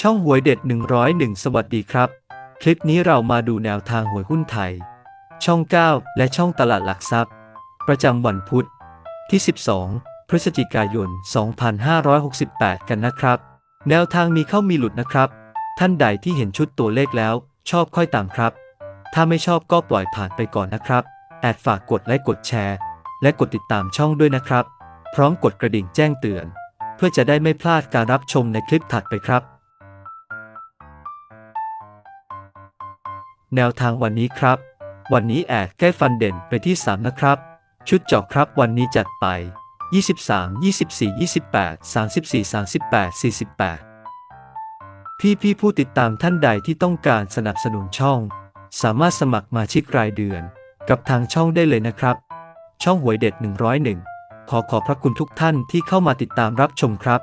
ช่องหวยเด็ด 101 สวัสดีครับ คลิปนี้เรามาดูแนวทางหวยหุ้นไทย ช่อง 9 และช่องตลาดหลักทรัพย์ ประจำวันพุธที่ 12 พฤศจิกายน 2568 กันนะครับ แนวทางมีเข้ามีหลุดนะครับ ท่านใดที่เห็นชุดตัวเลขแล้ว ชอบค่อยตามครับ ถ้าไม่ชอบก็ปล่อยผ่านไปก่อนนะครับ แอดฝากกดไลค์กดแชร์ และกดติดตามช่องด้วยนะครับ พร้อมกดกระดิ่งแจ้งเตือน เพื่อจะได้ไม่พลาดการรับชมในคลิปถัดไปครับ แนวทางวันนี้ครับ วันนี้แอดใกล้ฟันเด่นไปที่ 3 นะครับ ชุดเจาะครับวันนี้จัดไป 23 24 28 34 38 48 พี่พี่ผู้ติดตามท่านใดที่ต้องการสนับสนุนช่อง สามารถสมัครมาชิกรายเดือน กับทางช่องได้เลยนะครับ ช่องหวยเด็ด 101 ขอขอบพระคุณทุกท่านที่เข้ามาติดตามรับชมครับ